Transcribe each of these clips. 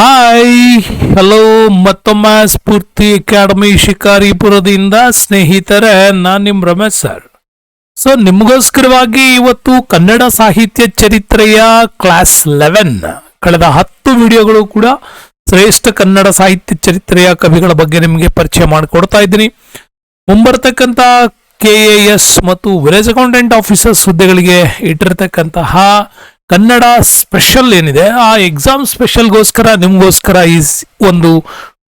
Hi hello ಮತ್ತೊಮ್ಮೆ ಸ್ಫೂರ್ತಿ academy ಶಿಕಾರಿಪುರದಿಂದ ಸ್ನೇಹಿತರೆ, ನಾನು ನಿಮ್ಮ ರಮೇಶ್ ಸರ್. ಸೊ ನಿಮಗೋಸ್ಕರವಾಗಿ ಇವತ್ತು ಕನ್ನಡ ಸಾಹಿತ್ಯ ಚರಿತ್ರೆಯ ಕ್ಲಾಸ್ ಲೆವೆನ್ ಕಳೆದ ಹತ್ತು ವಿಡಿಯೋಗಳು ಕೂಡ ಶ್ರೇಷ್ಠ ಕನ್ನಡ ಸಾಹಿತ್ಯ ಚರಿತ್ರೆಯ ಕವಿಗಳ ಬಗ್ಗೆ ನಿಮಗೆ ಪರಿಚಯ ಮಾಡಿಕೊಡ್ತಾ ಇದ್ದೀನಿ. ಮುಂಬರ್ತಕ್ಕಂಥ ಕೆ ಎ ಎಸ್ ಮತ್ತು ವಿಲೇಜ್ ಅಕೌಂಟೆಂಟ್ ಆಫೀಸರ್ಸ್ ಹುದ್ದೆಗಳಿಗೆ ಇಟ್ಟಿರ್ತಕ್ಕಂತಹ ಕನ್ನಡ ಸ್ಪೆಷಲ್ ಏನಿದೆ, ಆ ಎಕ್ಸಾಮ್ ಸ್ಪೆಷಲ್ಗೋಸ್ಕರ ನಿಮಗೋಸ್ಕರ ಈ ಒಂದು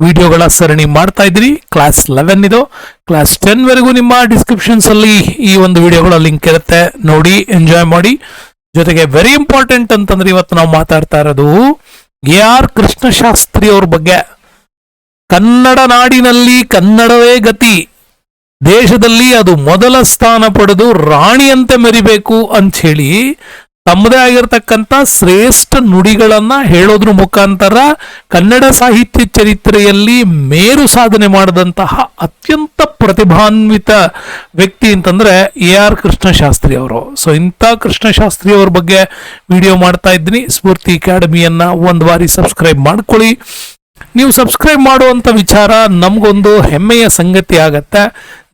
ವಿಡಿಯೋಗಳ ಸರಣಿ ಮಾಡ್ತಾ ಇದ್ರಿ. ಕ್ಲಾಸ್ ಲೆವೆನ್ ಇದು. ಕ್ಲಾಸ್ ಟೆನ್ ವರೆಗೂ ನಿಮ್ಮ ಡಿಸ್ಕ್ರಿಪ್ಷನ್ಸ್ ಅಲ್ಲಿ ಈ ಒಂದು ವಿಡಿಯೋಗಳ ಲಿಂಕ್ ಇರುತ್ತೆ. ನೋಡಿ ಎಂಜಾಯ್ ಮಾಡಿ. ಜೊತೆಗೆ ವೆರಿ ಇಂಪಾರ್ಟೆಂಟ್ ಅಂತಂದ್ರೆ ಇವತ್ತು ನಾವು ಮಾತಾಡ್ತಾ ಇರೋದು ಎ ಆರ್ ಕೃಷ್ಣಶಾಸ್ತ್ರಿ ಅವ್ರ ಬಗ್ಗೆ. ಕನ್ನಡ ನಾಡಿನಲ್ಲಿ ಕನ್ನಡವೇ ಗತಿ. ದೇಶದಲ್ಲಿ ಅದು ಮೊದಲ ಸ್ಥಾನ ಪಡೆದು ರಾಣಿಯಂತೆ ಮೆರಿಬೇಕು ಅಂತ ಹೇಳಿ ತಮ್ಮದೇ ಆಗಿರ್ತಕ್ಕಂಥ ಶ್ರೇಷ್ಠ ನುಡಿಗಳನ್ನ ಹೇಳೋದ್ರ ಮುಖಾಂತರ ಕನ್ನಡ ಸಾಹಿತ್ಯ ಚರಿತ್ರೆಯಲ್ಲಿ ಮೇರು ಸಾಧನೆ ಮಾಡಿದಂತಹ ಅತ್ಯಂತ ಪ್ರತಿಭಾನ್ವಿತ ವ್ಯಕ್ತಿ ಅಂತಂದ್ರೆ ಎ ಆರ್ ಕೃಷ್ಣಶಾಸ್ತ್ರಿ ಅವರು. ಸೊ ಇಂಥ ಕೃಷ್ಣಶಾಸ್ತ್ರಿ ಅವ್ರ ಬಗ್ಗೆ ವಿಡಿಯೋ ಮಾಡ್ತಾ ಇದ್ದೀನಿ. ಸ್ಫೂರ್ತಿ ಅಕಾಡೆಮಿಯನ್ನ ಒಂದು ಬಾರಿ ಸಬ್ಸ್ಕ್ರೈಬ್ ಮಾಡ್ಕೊಳ್ಳಿ. ನೀವು ಸಬ್ಸ್ಕ್ರೈಬ್ ಮಾಡುವಂಥ ವಿಚಾರ ನಮಗೊಂದು ಹೆಮ್ಮೆಯ ಸಂಗತಿ ಆಗತ್ತೆ.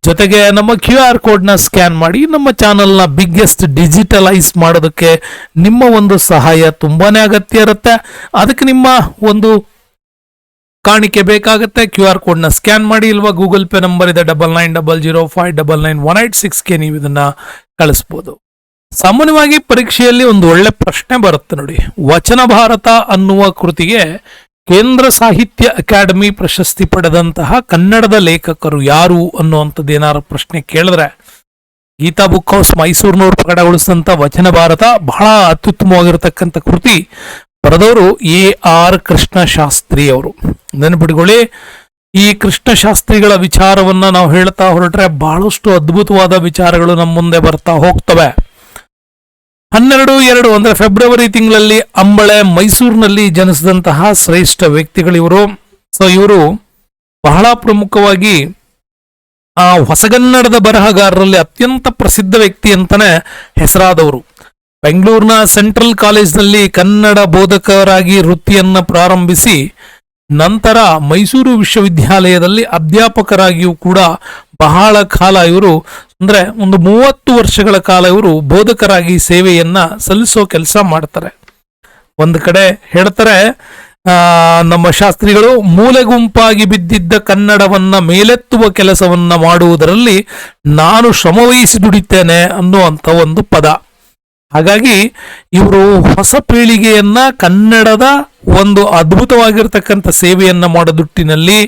ಜೊತೆಗೆ ನಮ್ಮ ಕ್ಯೂ ಆರ್ ಕೋಡ್ನ ಸ್ಕ್ಯಾನ್ ಮಾಡಿ ನಮ್ಮ ಚಾನಲ್ನ ಬಿಗ್ಗೆಸ್ಟ್ ಡಿಜಿಟಲೈಸ್ ಮಾಡೋದಕ್ಕೆ ನಿಮ್ಮ ಒಂದು ಸಹಾಯ ತುಂಬಾ ಅಗತ್ಯ ಇರುತ್ತೆ. ಅದಕ್ಕೆ ನಿಮ್ಮ ಒಂದು ಕಾಣಿಕೆ ಬೇಕಾಗುತ್ತೆ. ಕ್ಯೂ ಆರ್ ಕೋಡ್ನ ಸ್ಕ್ಯಾನ್ ಮಾಡಿ ಇಲ್ವಾ ಗೂಗಲ್ ಪೇ ನಂಬರ್ ಇದೆ double nine double zero five double nine one eight ಸಿಕ್ಸ್ಗೆ ನೀವು ಇದನ್ನ ಕಳಿಸ್ಬೋದು. ಸಾಮಾನ್ಯವಾಗಿ ಪರೀಕ್ಷೆಯಲ್ಲಿ ಒಂದು ಒಳ್ಳೆ ಪ್ರಶ್ನೆ ಬರುತ್ತೆ ನೋಡಿ. ವಚನ ಭಾರತ ಅನ್ನುವ ಕೃತಿಗೆ ಕೇಂದ್ರ ಸಾಹಿತ್ಯ ಅಕಾಡೆಮಿ ಪ್ರಶಸ್ತಿ ಪಡೆದಂತಹ ಕನ್ನಡದ ಲೇಖಕರು ಯಾರು ಅನ್ನುವಂಥದ್ದು ಏನಾರು ಪ್ರಶ್ನೆ ಕೇಳಿದ್ರೆ ಗೀತಾ ಬುಕ್ ಹೌಸ್ ಮೈಸೂರಿನವರು ಪ್ರಕಟಗೊಳಿಸಿದಂಥ ವಚನ ಭಾರತ ಬಹಳ ಅತ್ಯುತ್ತಮವಾಗಿರತಕ್ಕಂಥ ಕೃತಿ ಬರೆದವರು ಎ ಆರ್ ಕೃಷ್ಣ ಶಾಸ್ತ್ರಿ ಅವರು. ನೆನಪಿಟ್ಕೊಳ್ಳಿ, ಈ ಕೃಷ್ಣ ಶಾಸ್ತ್ರಿಗಳ ವಿಚಾರವನ್ನ ನಾವು ಹೇಳ್ತಾ ಹೊರಟ್ರೆ ಬಹಳಷ್ಟು ಅದ್ಭುತವಾದ ವಿಚಾರಗಳು ನಮ್ಮ ಮುಂದೆ ಬರ್ತಾ ಹೋಗ್ತವೆ. ಹನ್ನೆರಡು, ಎರಡು ಅಂದ್ರೆ ಫೆಬ್ರವರಿ ತಿಂಗಳಲ್ಲಿ ಅಂಬಳೆ ಮೈಸೂರಿನಲ್ಲಿ ಜನಿಸಿದಂತಹ ಶ್ರೇಷ್ಠ ವ್ಯಕ್ತಿಗಳಿವರು ಸೊ ಇವರು ಬಹಳ ಪ್ರಮುಖವಾಗಿ ಆ ಹೊಸಗನ್ನಡದ ಬರಹಗಾರರಲ್ಲಿ ಅತ್ಯಂತ ಪ್ರಸಿದ್ಧ ವ್ಯಕ್ತಿ ಅಂತಾನೆ ಹೆಸರಾದವರು. ಬೆಂಗಳೂರಿನ ಸೆಂಟ್ರಲ್ ಕಾಲೇಜ್ನಲ್ಲಿ ಕನ್ನಡ ಬೋಧಕರಾಗಿ ವೃತ್ತಿಯನ್ನು ಪ್ರಾರಂಭಿಸಿ ನಂತರ ಮೈಸೂರು ವಿಶ್ವವಿದ್ಯಾಲಯದಲ್ಲಿ ಅಧ್ಯಾಪಕರಾಗಿಯೂ ಕೂಡ ಬಹಳ ಕಾಲ ಇವರು, ಅಂದ್ರೆ ಒಂದು ಮೂವತ್ತು ವರ್ಷಗಳ ಕಾಲ ಇವರು ಬೋಧಕರಾಗಿ ಸೇವೆಯನ್ನ ಸಲ್ಲಿಸೋ ಕೆಲಸ ಮಾಡ್ತಾರೆ. ಒಂದು ಕಡೆ ಹೇಳ್ತಾರೆ ನಮ್ಮ ಶಾಸ್ತ್ರಿಗಳು ಮೂಲೆ ಗುಂಪಾಗಿ ಬಿದ್ದಿದ್ದ ಕನ್ನಡವನ್ನ ಮೇಲೆತ್ತುವ ಕೆಲಸವನ್ನ ಮಾಡುವುದರಲ್ಲಿ ನಾನು ಶ್ರಮವಹಿಸಿ ದುಡಿತೇನೆ ಅನ್ನುವಂಥ ಒಂದು ಪದ. ಹಾಗಾಗಿ ಇವರು ಹೊಸ ಪೀಳಿಗೆಯನ್ನ ಕನ್ನಡದ ಒಂದು ಅದ್ಭುತವಾಗಿರ್ತಕ್ಕಂಥ ಸೇವೆಯನ್ನ ಮಾಡದುಟ್ಟಿನಲ್ಲಿ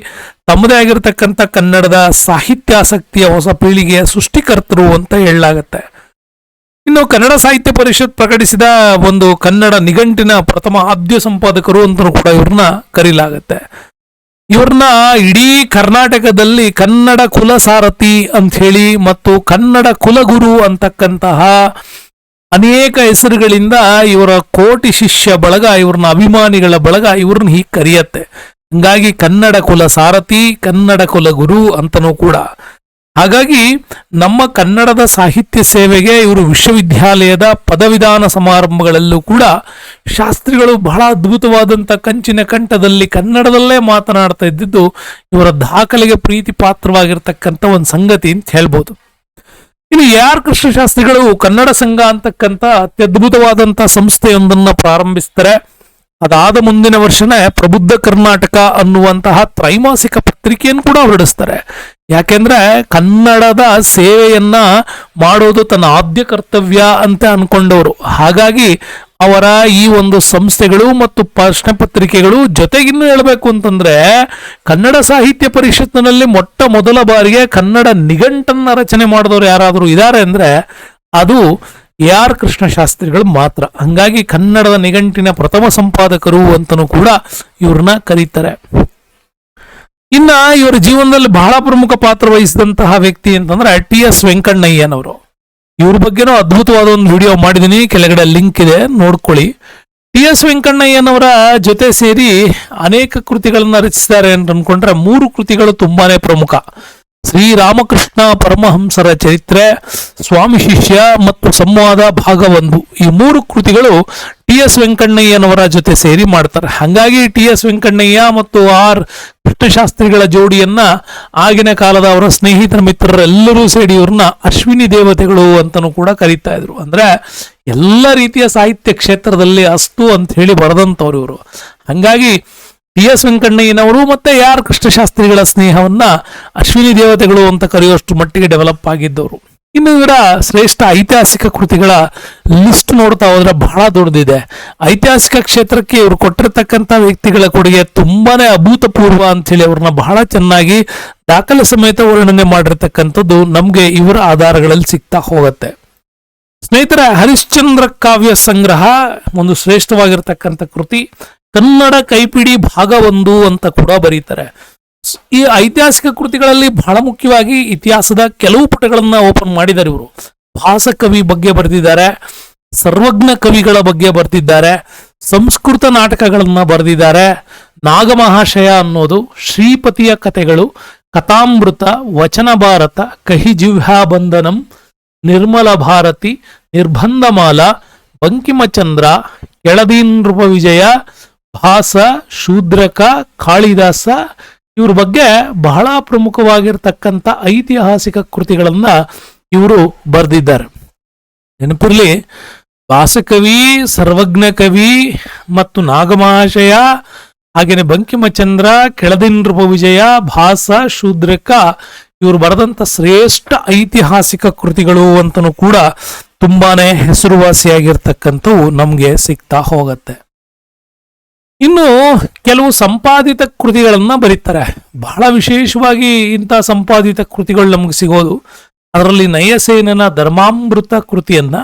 ತಮ್ಮದೇ ಆಗಿರತಕ್ಕಂಥ ಕನ್ನಡದ ಸಾಹಿತ್ಯಾಸಕ್ತಿಯ ಹೊಸ ಪೀಳಿಗೆಯ ಸೃಷ್ಟಿಕರ್ತರು ಅಂತ ಹೇಳಲಾಗತ್ತೆ. ಇನ್ನು ಕನ್ನಡ ಸಾಹಿತ್ಯ ಪರಿಷತ್ ಪ್ರಕಟಿಸಿದ ಒಂದು ಕನ್ನಡ ನಿಘಂಟಿನ ಪ್ರಥಮ ಆದ್ಯ ಸಂಪಾದಕರು ಅಂತಲೂ ಕೂಡ ಇವ್ರನ್ನ ಕರೀಲಾಗತ್ತೆ. ಇವ್ರನ್ನ ಇಡೀ ಕರ್ನಾಟಕದಲ್ಲಿ ಕನ್ನಡ ಕುಲಸಾರಥಿ ಅಂತ ಹೇಳಿ ಮತ್ತು ಕನ್ನಡ ಕುಲಗುರು ಅಂತಕ್ಕಂತಹ ಅನೇಕ ಹೆಸರುಗಳಿಂದ ಇವರ ಕೋಟಿ ಶಿಷ್ಯ ಬಳಗ, ಇವ್ರನ್ನ ಅಭಿಮಾನಿಗಳ ಬಳಗ ಇವ್ರನ್ನ ಹೀಗೆ ಕರೆಯತ್ತೆ. ಹಂಗಾಗಿ ಕನ್ನಡ ಕುಲ ಸಾರಥಿ, ಕನ್ನಡ ಕುಲ ಗುರು ಅಂತನೂ ಕೂಡ. ಹಾಗಾಗಿ ನಮ್ಮ ಕನ್ನಡದ ಸಾಹಿತ್ಯ ಸೇವೆಗೆ ಇವರು ವಿಶ್ವವಿದ್ಯಾಲಯದ ಪದವಿಧಾನ ಸಮಾರಂಭಗಳಲ್ಲೂ ಕೂಡ ಶಾಸ್ತ್ರಿಗಳು ಬಹಳ ಅದ್ಭುತವಾದಂಥ ಕಂಚಿನ ಕಂಠದಲ್ಲಿ ಕನ್ನಡದಲ್ಲೇ ಮಾತನಾಡ್ತಾ ಇದ್ದಿದ್ದು ಇವರ ದಾಖಲೆಗೆ ಪ್ರೀತಿ ಪಾತ್ರವಾಗಿರ್ತಕ್ಕಂಥ ಒಂದು ಸಂಗತಿ ಅಂತ ಹೇಳ್ಬೋದು. ಇನ್ನು ಎ ಆರ್ ಕೃಷ್ಣಶಾಸ್ತ್ರಿಗಳು ಕನ್ನಡ ಸಂಘ ಅಂತಕ್ಕಂಥ ಅತ್ಯದ್ಭುತವಾದಂಥ ಸಂಸ್ಥೆಯೊಂದನ್ನ ಪ್ರಾರಂಭಿಸ್ತಾರೆ. ಅದಾದ ಮುಂದಿನ ವರ್ಷನೇ ಪ್ರಬುದ್ಧ ಕರ್ನಾಟಕ ಅನ್ನುವಂತಹ ತ್ರೈಮಾಸಿಕ ಪತ್ರಿಕೆಯನ್ನು ಕೂಡ ಹೊರಡಿಸ್ತಾರೆ ಯಾಕೆಂದ್ರೆ ಕನ್ನಡದ ಸೇವೆಯನ್ನ ಮಾಡೋದು ತನ್ನ ಆದ್ಯ ಕರ್ತವ್ಯ ಅಂತ ಅನ್ಕೊಂಡವರು. ಹಾಗಾಗಿ ಅವರ ಈ ಒಂದು ಸಂಸ್ಥೆಗಳು ಮತ್ತು ಪ್ರಶ್ನೆ ಪತ್ರಿಕೆಗಳು ಜೊತೆಗಿನ್ನು ಹೇಳಬೇಕು ಅಂತಂದ್ರೆ ಕನ್ನಡ ಸಾಹಿತ್ಯ ಪರಿಷತ್ತಿನಲ್ಲಿ ಮೊಟ್ಟ ಮೊದಲ ಬಾರಿಗೆ ಕನ್ನಡ ನಿಘಂಟನ್ನ ರಚನೆ ಮಾಡಿದವರು ಯಾರಾದರೂ ಇದ್ದಾರೆ ಅಂದ್ರೆ ಅದು ಎ ಆರ್ ಕೃಷ್ಣಶಾಸ್ತ್ರಿಗಳು ಮಾತ್ರ. ಹಂಗಾಗಿ ಕನ್ನಡದ ನಿಘಂಟಿನ ಪ್ರಥಮ ಸಂಪಾದಕರು ಅಂತನೂ ಕೂಡ ಇವ್ರನ್ನ ಕರೀತಾರೆ. ಇನ್ನ ಇವರ ಜೀವನದಲ್ಲಿ ಬಹಳ ಪ್ರಮುಖ ಪಾತ್ರ ವಹಿಸಿದಂತಹ ವ್ಯಕ್ತಿ ಅಂತಂದ್ರೆ ಟಿ ಎಸ್ ವೆಂಕಣ್ಣಯ್ಯನವರು. ಇವ್ರ ಬಗ್ಗೆನೂ ಅದ್ಭುತವಾದ ಒಂದು ವಿಡಿಯೋ ಮಾಡಿದೀನಿ. ಕೆಳಗಡೆ ಲಿಂಕ್ ಇದೆ, ನೋಡ್ಕೊಳ್ಳಿ. ಟಿ ಎಸ್ ವೆಂಕಣ್ಣಯ್ಯನವರ ಜೊತೆ ಸೇರಿ ಅನೇಕ ಕೃತಿಗಳನ್ನ ರಚಿಸಿದ್ದಾರೆ ಅಂತ ಅನ್ಕೊಂಡ್ರೆ ಮೂರು ಕೃತಿಗಳು ತುಂಬಾನೇ ಪ್ರಮುಖ. ಶ್ರೀರಾಮಕೃಷ್ಣ ಪರಮಹಂಸರ ಚರಿತ್ರೆ, ಸ್ವಾಮಿ ಶಿಷ್ಯ ಮತ್ತು ಸಂವಾದ ಭಾಗ ಒಂದು ಈ ಮೂರು ಕೃತಿಗಳು ಟಿ ಎಸ್ ವೆಂಕಣ್ಣಯ್ಯನವರ ಜೊತೆ ಸೇರಿ ಮಾಡ್ತಾರೆ. ಹಾಗಾಗಿ ಟಿ ಎಸ್ ವೆಂಕಣ್ಣಯ್ಯ ಮತ್ತು ಆರ್. ಕೃಷ್ಣಶಾಸ್ತ್ರಿಗಳ ಜೋಡಿಯನ್ನ ಆಗಿನ ಕಾಲದ ಅವರ ಸ್ನೇಹಿತರ ಮಿತ್ರರೆಲ್ಲರೂ ಸೇರಿ ಇವ್ರನ್ನ ಅಶ್ವಿನಿ ದೇವತೆಗಳು ಅಂತಲೂ ಕೂಡ ಕರೀತಾ ಇದ್ರು. ಅಂದ್ರೆ ಎಲ್ಲ ರೀತಿಯ ಸಾಹಿತ್ಯ ಕ್ಷೇತ್ರದಲ್ಲಿ ಅಸ್ತು ಅಂತ ಹೇಳಿ ಬರೆದಂಥವ್ರು ಇವರು. ಹಂಗಾಗಿ ಟಿ ಎಸ್ ವೆಂಕಣ್ಣಯ್ಯನವರು ಮತ್ತೆ ಯಾರ್ ಕೃಷ್ಣಶಾಸ್ತ್ರಿಗಳ ಸ್ನೇಹವನ್ನ ಅಶ್ವಿನಿ ದೇವತೆಗಳು ಅಂತ ಕರೆಯುವಷ್ಟು ಮಟ್ಟಿಗೆ ಡೆವಲಪ್ ಆಗಿದ್ದವರು. ಇನ್ನು ಇವರ ಶ್ರೇಷ್ಠ ಐತಿಹಾಸಿಕ ಕೃತಿಗಳ ಲಿಸ್ಟ್ ನೋಡ್ತಾ ಹೋದ್ರೆ ಬಹಳ ದೊಡ್ಡದಿದೆ. ಐತಿಹಾಸಿಕ ಕ್ಷೇತ್ರಕ್ಕೆ ಇವರು ಕೊಟ್ಟಿರ್ತಕ್ಕಂಥ ವ್ಯಕ್ತಿಗಳ ಕೊಡುಗೆ ತುಂಬಾನೇ ಅಭೂತಪೂರ್ವ ಅಂತ ಹೇಳಿ ಅವ್ರನ್ನ ಬಹಳ ಚೆನ್ನಾಗಿ ದಾಖಲೆ ಸಮೇತ ವರ್ಣನೆ ಮಾಡಿರ್ತಕ್ಕಂಥದ್ದು ನಮ್ಗೆ ಇವರ ಆಧಾರಗಳಲ್ಲಿ ಸಿಗ್ತಾ ಹೋಗುತ್ತೆ. ಸ್ನೇಹಿತರ ಹರಿಶ್ಚಂದ್ರ ಕಾವ್ಯ ಸಂಗ್ರಹ ಒಂದು ಶ್ರೇಷ್ಠವಾಗಿರ್ತಕ್ಕಂಥ ಕೃತಿ. ಕನ್ನಡ ಕೈಪಿಡಿ ಭಾಗ ಒಂದು ಅಂತ ಕೂಡ ಬರೀತಾರೆ. ಈ ಐತಿಹಾಸಿಕ ಕೃತಿಗಳಲ್ಲಿ ಬಹಳ ಮುಖ್ಯವಾಗಿ ಇತಿಹಾಸದ ಕೆಲವು ಪುಟಗಳನ್ನ ಓಪನ್ ಮಾಡಿದ್ದಾರೆ ಇವರು. ಭಾಸ ಕವಿ ಬಗ್ಗೆ ಬರೆದಿದ್ದಾರೆ, ಸರ್ವಜ್ಞ ಕವಿಗಳ ಬಗ್ಗೆ ಬರೆದಿದ್ದಾರೆ, ಸಂಸ್ಕೃತ ನಾಟಕಗಳನ್ನ ಬರೆದಿದ್ದಾರೆ, ನಾಗಮಹಾಶಯ ಅನ್ನೋದು, ಶ್ರೀಪತಿಯ ಕಥೆಗಳು, ಕಥಾಮೃತ, ವಚನ ಭಾರತ ಕಹಿ ಜಿಹ್ವಾಬಂಧನಂ ನಿರ್ಮಲ ಭಾರತಿ, ನಿರ್ಬಂಧಮಾಲ, ಬಂಕಿಮಚಂದ್ರ ಕೆಳದೀನೃಪ ವಿಜಯ ಭಾಸ, ಶೂದ್ರಕ, ಕಾಳಿದಾಸ ಇವ್ರ ಬಗ್ಗೆ ಬಹಳ ಪ್ರಮುಖವಾಗಿರ್ತಕ್ಕಂಥ ಐತಿಹಾಸಿಕ ಕೃತಿಗಳನ್ನ ಇವರು ಬರೆದಿದ್ದಾರೆ. ನೆನಪಿರ್ಲಿ, ಭಾಸಕವಿ ಸರ್ವಜ್ಞ ಕವಿ ಮತ್ತು ನಾಗಮಹಾಶಯ, ಹಾಗೇನೆ ಬಂಕಿಮಚಂದ್ರ ಕೆಳದಿನೃಪ ವಿಜಯ, ಭಾಸ, ಶೂದ್ರಕ ಇವರು ಬರೆದಂತ ಶ್ರೇಷ್ಠ ಐತಿಹಾಸಿಕ ಕೃತಿಗಳು ಅಂತನೂ ಕೂಡ ತುಂಬಾನೇ ಹೆಸರುವಾಸಿಯಾಗಿರ್ತಕ್ಕಂಥವು ನಮಗೆ ಸಿಗ್ತಾ ಹೋಗತ್ತೆ. ಇನ್ನು ಕೆಲವು ಸಂಪಾದಿತ ಕೃತಿಗಳನ್ನು ಬರೀತಾರೆ. ಬಹಳ ವಿಶೇಷವಾಗಿ ಇಂಥ ಸಂಪಾದಿತ ಕೃತಿಗಳು ನಮ್ಗೆ ಸಿಗೋದು. ಅದರಲ್ಲಿ ನಯಸೇನನ ಧರ್ಮಾಮೃತ ಕೃತಿಯನ್ನ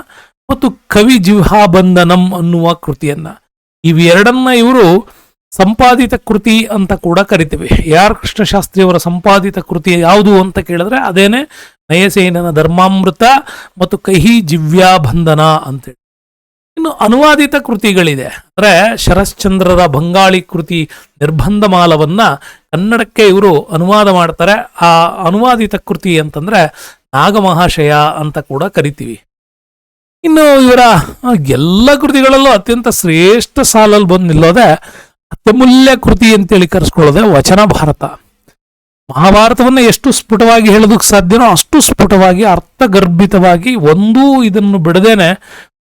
ಮತ್ತು ಕವಿ ಜಿಹ್ವಾಬಂಧನಂ ಅನ್ನುವ ಕೃತಿಯನ್ನ. ಇವೆರಡನ್ನ ಇವರು ಸಂಪಾದಿತ ಕೃತಿ ಅಂತ ಕೂಡ ಕರಿತೀವಿ. ಯಾರ್ ಕೃಷ್ಣಶಾಸ್ತ್ರಿಯವರ ಸಂಪಾದಿತ ಕೃತಿ ಯಾವುದು ಅಂತ ಕೇಳಿದ್ರೆ ಅದೇನೆ ನಯಸೇನನ ಧರ್ಮಾಮೃತ ಮತ್ತು ಕಹಿ ಜಿವ್ಯಾಬಂಧನ ಅಂತೇಳಿ ಇನ್ನು ಅನುವಾದಿತ ಕೃತಿಗಳಿದೆ. ಅಂದ್ರೆ ಶರಶ್ಚಂದ್ರರ ಬಂಗಾಳಿ ಕೃತಿ ನಿರ್ಬಂಧಮಾಲವನ್ನ ಕನ್ನಡಕ್ಕೆ ಇವರು ಅನುವಾದ ಮಾಡ್ತಾರೆ. ಆ ಅನುವಾದಿತ ಕೃತಿ ಅಂತಂದ್ರೆ ನಾಗಮಹಾಶಯ ಅಂತ ಕೂಡ ಕರಿತೀವಿ. ಇನ್ನು ಇವರ ಎಲ್ಲ ಕೃತಿಗಳಲ್ಲೂ ಅತ್ಯಂತ ಶ್ರೇಷ್ಠ ಸಾಲಲ್ಲಿ ಬಂದು ನಿಲ್ಲೋದೆ ಅತ್ಯಮೂಲ್ಯ ಕೃತಿ ಅಂತೇಳಿ ಕರೆಸ್ಕೊಳ್ಳೋದೆ ವಚನ ಭಾರತ. ಮಹಾಭಾರತವನ್ನು ಎಷ್ಟು ಸ್ಫುಟವಾಗಿ ಹೇಳೋದಕ್ಕೆ ಸಾಧ್ಯನೋ ಅಷ್ಟು ಸ್ಫುಟವಾಗಿ ಅರ್ಥಗರ್ಭಿತವಾಗಿ ಒಂದೂ ಇದನ್ನು ಬಿಡದೇನೆ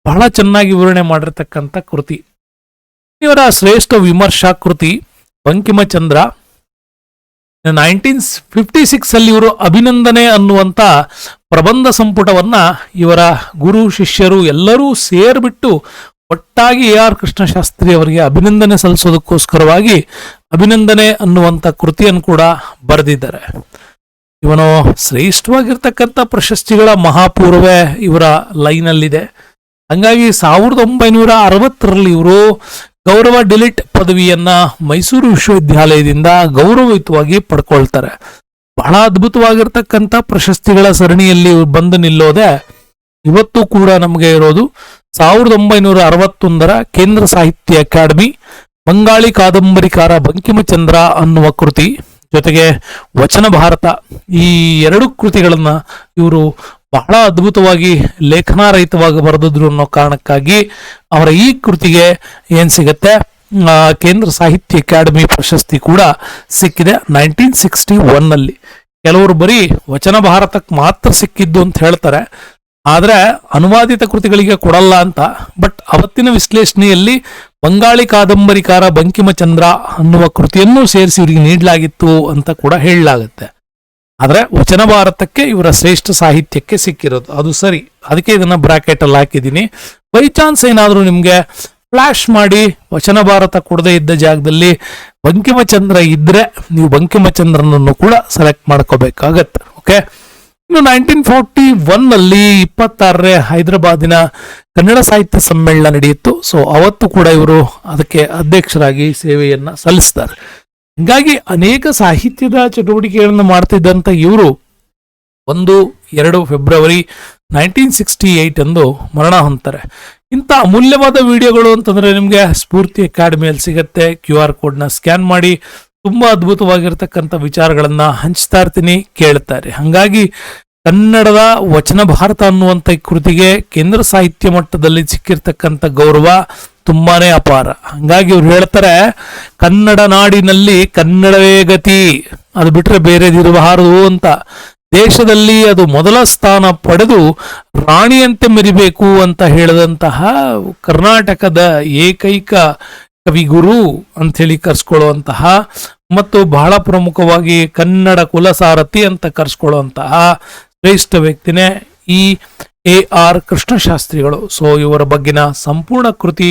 ಬಹಳ ಚೆನ್ನಾಗಿ ವಿವರಣೆ ಮಾಡಿರ್ತಕ್ಕಂಥ ಕೃತಿ. ಇವರ ಶ್ರೇಷ್ಠ ವಿಮರ್ಶಾ ಕೃತಿ ಬಂಕಿಮಚಂದ್ರ. ನೈನ್ಟೀನ್ ಫಿಫ್ಟಿ ಸಿಕ್ಸ್ ಅಲ್ಲಿ ಇವರು ಅಭಿನಂದನೆ ಅನ್ನುವಂಥ ಪ್ರಬಂಧ ಸಂಪುಟವನ್ನ ಇವರ ಗುರು, ಶಿಷ್ಯರು ಎಲ್ಲರೂ ಸೇರ್ಬಿಟ್ಟು ಒಟ್ಟಾಗಿ ಎ ಆರ್ ಕೃಷ್ಣಶಾಸ್ತ್ರಿ ಅವರಿಗೆ ಅಭಿನಂದನೆ ಸಲ್ಲಿಸೋದಕ್ಕೋಸ್ಕರವಾಗಿ ಅಭಿನಂದನೆ ಅನ್ನುವಂಥ ಕೃತಿಯನ್ನು ಕೂಡ ಬರೆದಿದ್ದಾರೆ. ಇವನು ಶ್ರೇಷ್ಠವಾಗಿರ್ತಕ್ಕಂಥ ಪ್ರಶಸ್ತಿಗಳ ಮಹಾಪೂರ್ವೇ ಇವರ ಲೈನಲ್ಲಿದೆ. ಹಂಗಾಗಿ ಸಾವಿರದ ಒಂಬೈನೂರ ಅರವತ್ತರಲ್ಲಿ ಇವರು ಗೌರವ ಡಿಲಿಟ್ ಪದವಿಯನ್ನ ಮೈಸೂರು ವಿಶ್ವವಿದ್ಯಾಲಯದಿಂದ ಗೌರವಯುತವಾಗಿ ಪಡ್ಕೊಳ್ತಾರೆ. ಬಹಳ ಅದ್ಭುತವಾಗಿರ್ತಕ್ಕಂಥ ಪ್ರಶಸ್ತಿಗಳ ಸರಣಿಯಲ್ಲಿ ಬಂದು ನಿಲ್ಲೋದೆ ಇವತ್ತು ಕೂಡ ನಮಗೆ ಇರೋದು ಸಾವಿರದ ಒಂಬೈನೂರ ಅರವತ್ತೊಂದರ ಕೇಂದ್ರ ಸಾಹಿತ್ಯ ಅಕಾಡೆಮಿ ಬಂಗಾಳಿ ಕಾದಂಬರಿಕಾರ ಬಂಕಿಮಚಂದ್ರ ಅನ್ನುವ ಕೃತಿ ಜೊತೆಗೆ ವಚನ ಭಾರತ ಈ ಎರಡು ಕೃತಿಗಳನ್ನು ಇವರು ಬಹಳ ಅದ್ಭುತವಾಗಿ ಲೇಖನಾರಹಿತವಾಗಿ ಬರೆದಿದ್ರು ಅನ್ನೋ ಕಾರಣಕ್ಕಾಗಿ ಅವರ ಈ ಕೃತಿಗೆ ಏನ್ ಸಿಗತ್ತೆ? ಕೇಂದ್ರ ಸಾಹಿತ್ಯ ಅಕಾಡೆಮಿ ಪ್ರಶಸ್ತಿ ಕೂಡ ಸಿಕ್ಕಿದೆ ನೈನ್ಟೀನ್ ಸಿಕ್ಸ್ಟಿ ಒನ್ನಲ್ಲಿ. ಕೆಲವರು ಬರೀ ವಚನ ಭಾರತಕ್ಕೆ ಮಾತ್ರ ಸಿಕ್ಕಿದ್ದು ಅಂತ ಹೇಳ್ತಾರೆ. ಆದರೆ ಅನುವಾದಿತ ಕೃತಿಗಳಿಗೆ ಕೊಡಲ್ಲ ಅಂತ. ಬಟ್ ಅವತ್ತಿನ ವಿಶ್ಲೇಷಣೆಯಲ್ಲಿ ಬಂಗಾಳಿ ಕಾದಂಬರಿಕಾರ ಬಂಕಿಮಚಂದ್ರ ಅನ್ನುವ ಕೃತಿಯನ್ನು ಸೇರಿಸಿ ಇವರಿಗೆ ನೀಡಲಾಗಿತ್ತು ಅಂತ ಕೂಡ ಹೇಳಲಾಗುತ್ತೆ. ಆದ್ರೆ ವಚನ ಭಾರತಕ್ಕೆ ಇವರ ಶ್ರೇಷ್ಠ ಸಾಹಿತ್ಯಕ್ಕೆ ಸಿಕ್ಕಿರೋದು. ಅದು ಸರಿ. ಅದಕ್ಕೆ ಇದನ್ನ ಬ್ರಾಕೆಟ್ ಅಲ್ಲಿ ಹಾಕಿದ್ದೀನಿ. ಬೈ ಚಾನ್ಸ್ ಏನಾದರೂ ನಿಮಗೆ ಫ್ಲಾಶ್ ಮಾಡಿ ವಚನ ಭಾರತ ಕೊಡದೇ ಇದ್ದ ಜಾಗದಲ್ಲಿ ಬಂಕಿಮಚಂದ್ರ ಇದ್ರೆ ನೀವು ಬಂಕಿಮಚಂದ್ರನನ್ನು ಕೂಡ ಸೆಲೆಕ್ಟ್ ಮಾಡ್ಕೋಬೇಕಾಗತ್ತೆ. ಓಕೆ ಇನ್ನು ನೈನ್ಟೀನ್ ಫೋರ್ಟಿ ಒನ್ ಇಪ್ಪತ್ತಾರರೇ ಇಪ್ಪತ್ತಾರನೇ ಹೈದರಾಬಾದಿನ ಕನ್ನಡ ಸಾಹಿತ್ಯ ಸಮ್ಮೇಳನ ನಡೆಯಿತು. ಸೊ ಅವತ್ತು ಕೂಡ ಇವರು ಅದಕ್ಕೆ ಅಧ್ಯಕ್ಷರಾಗಿ ಸೇವೆಯನ್ನ ಸಲ್ಲಿಸ್ತಾರೆ ಹೀಗಾಗಿ ಅನೇಕ ಸಾಹಿತ್ಯದ ಚಟುವಟಿಕೆಗಳನ್ನು ಮಾಡ್ತಿದ್ದಂಥ ಇವರು ಒಂದು, ಎರಡು ಫೆಬ್ರವರಿ ನೈನ್ಟೀನ್ ಸಿಕ್ಸ್ಟಿ ಏಯ್ಟ್ ಎಂದು ಮರಣ ಹೊಂತಾರೆ ಇಂಥ ಅಮೂಲ್ಯವಾದ ವಿಡಿಯೋಗಳು ಅಂತಂದರೆ ನಿಮಗೆ ಸ್ಫೂರ್ತಿ ಅಕಾಡೆಮಿಯಲ್ಲಿ ಸಿಗುತ್ತೆ. ಕ್ಯೂ ಆರ್ ಕೋಡ್ನ ಸ್ಕ್ಯಾನ್ ಮಾಡಿ ತುಂಬ ಅದ್ಭುತವಾಗಿರ್ತಕ್ಕಂಥ ವಿಚಾರಗಳನ್ನು ಹಂಚ್ತಾ ಇರ್ತೀನಿ ಕೇಳ್ತಾರೆ ಹಾಗಾಗಿ ಕನ್ನಡದ ವಚನ ಭಾರತ ಅನ್ನುವಂಥ ಕೃತಿಗೆ ಕೇಂದ್ರ ಸಾಹಿತ್ಯ ಮಟ್ಟದಲ್ಲಿ ಸಿಕ್ಕಿರ್ತಕ್ಕಂಥ ಗೌರವ ತುಂಬಾನೇ ಅಪಾರ. ಹಂಗಾಗಿ ಇವ್ರು ಹೇಳ್ತಾರೆ, ಕನ್ನಡ ನಾಡಿನಲ್ಲಿ ಕನ್ನಡವೇ ಗತಿ, ಅದು ಬಿಟ್ರೆ ಬೇರೆದಿರಬಾರದು ಅಂತ. ದೇಶದಲ್ಲಿ ಅದು ಮೊದಲ ಸ್ಥಾನ ಪಡೆದು ರಾಣಿಯಂತೆ ಮೆರಿಬೇಕು ಅಂತ ಹೇಳಿದಂತಹ ಕರ್ನಾಟಕದ ಏಕೈಕ ಕವಿಗುರು ಅಂಥೇಳಿ ಕರ್ಸ್ಕೊಳ್ಳುವಂತಹ, ಮತ್ತು ಬಹಳ ಪ್ರಮುಖವಾಗಿ ಕನ್ನಡ ಕುಲಸಾರಥಿ ಅಂತ ಕರ್ಸ್ಕೊಳ್ಳುವಂತಹ ಶ್ರೇಷ್ಠ ವ್ಯಕ್ತಿನೇ ಈ ಎ ಆರ್ ಕೃಷ್ಣಶಾಸ್ತ್ರಿಗಳು. ಸೊ ಇವರ ಬಗ್ಗಿನ ಸಂಪೂರ್ಣ ಕೃತಿ,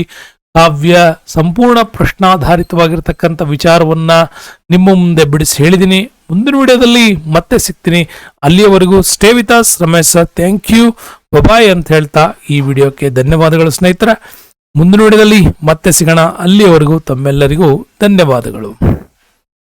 ಕಾವ್ಯ, ಸಂಪೂರ್ಣ ಪ್ರಶ್ನಾಧಾರಿತವಾಗಿರ್ತಕ್ಕಂಥ ವಿಚಾರವನ್ನ ನಿಮ್ಮ ಮುಂದೆ ಬಿಡಿಸಿ ಹೇಳಿದ್ದೀನಿ. ಮುಂದಿನ ವಿಡಿಯೋದಲ್ಲಿ ಮತ್ತೆ ಸಿಗ್ತೀನಿ. ಅಲ್ಲಿಯವರೆಗೂ stay with us Ramesh sir thank you bye bye ಅಂತ ಹೇಳ್ತಾ ಈ ವಿಡಿಯೋಕ್ಕೆ ಧನ್ಯವಾದಗಳು ಸ್ನೇಹಿತರ. ಮುಂದಿನ ವಿಡಿಯೋದಲ್ಲಿ ಮತ್ತೆ ಸಿಗೋಣ. ಅಲ್ಲಿಯವರೆಗೂ ತಮ್ಮೆಲ್ಲರಿಗೂ ಧನ್ಯವಾದಗಳು.